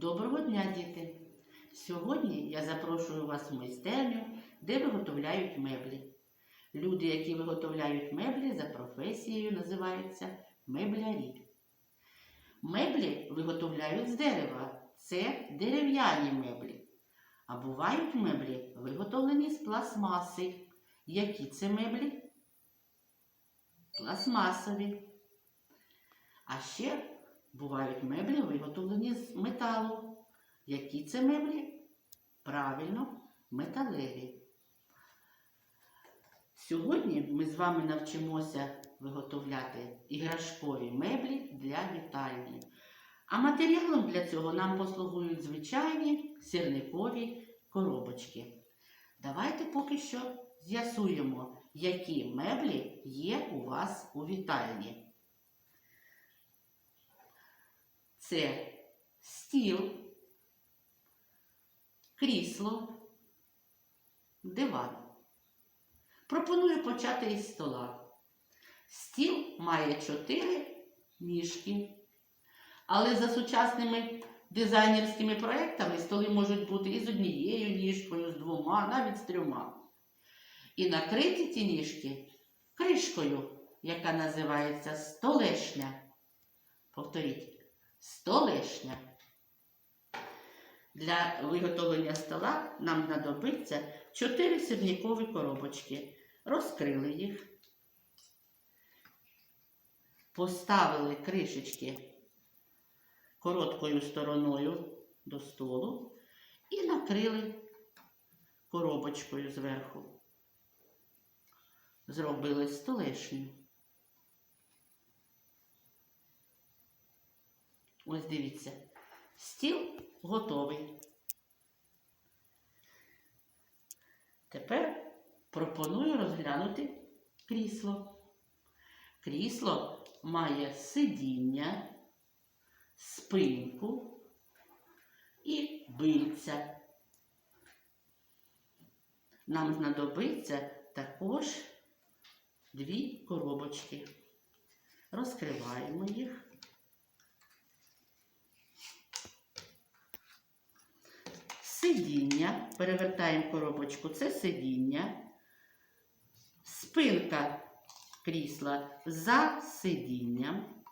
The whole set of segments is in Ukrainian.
Доброго дня, діти! Сьогодні я запрошую вас в майстерню, де виготовляють меблі. Люди, які виготовляють меблі, за професією називаються меблярі. Меблі виготовляють з дерева. Це дерев'яні меблі. А бувають меблі, виготовлені з пластмаси. Які це меблі? Пластмасові. А ще бувають меблі, виготовлені з металу. Які це меблі? Правильно, металеві. Сьогодні ми з вами навчимося виготовляти іграшкові меблі для вітальні. А матеріалом для цього нам послугують звичайні сірникові коробочки. Давайте поки що з'ясуємо, які меблі є у вас у вітальні. Це стіл, крісло, диван. Пропоную почати із стола. Стіл має чотири ніжки. Але за сучасними дизайнерськими проектами столи можуть бути і з однією ніжкою, з двома, навіть з трьома. І накриті ці ніжки кришкою, яка називається столешня. Повторіть, столешня. Для виготовлення стола нам знадобиться 4 сірникові коробочки. Розкрили їх, поставили кришечки короткою стороною до столу і накрили коробочкою зверху. Зробили столешню. Ось дивіться, стіл готовий. Тепер пропоную розглянути крісло. Крісло має сидіння, спинку і бильця. Нам знадобиться також дві коробочки. Розкриваємо їх. Сидіння, перевертаємо коробочку, це сидіння, спинка крісла за сидінням.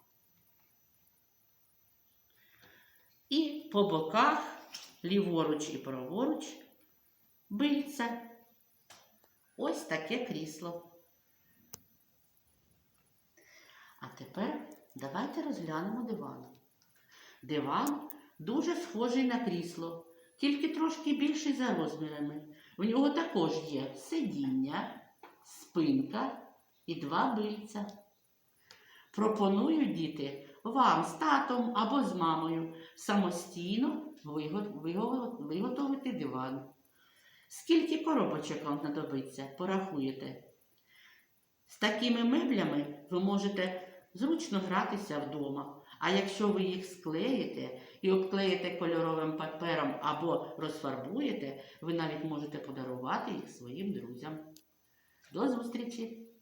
І по боках, ліворуч і праворуч, бильця. Ось таке крісло. А тепер давайте розглянемо диван. Диван дуже схожий на крісло, тільки трошки більший за розмірами. В нього також є сидіння, спинка і два бильця. Пропоную, діти, вам з татом або з мамою самостійно виго- виго- виготовити диван. Скільки коробочок вам знадобиться, порахуєте. З такими меблями ви можете зручно гратися вдома. А якщо ви їх склеїте і обклеїте кольоровим папером або розфарбуєте, ви навіть можете подарувати їх своїм друзям. До зустрічі!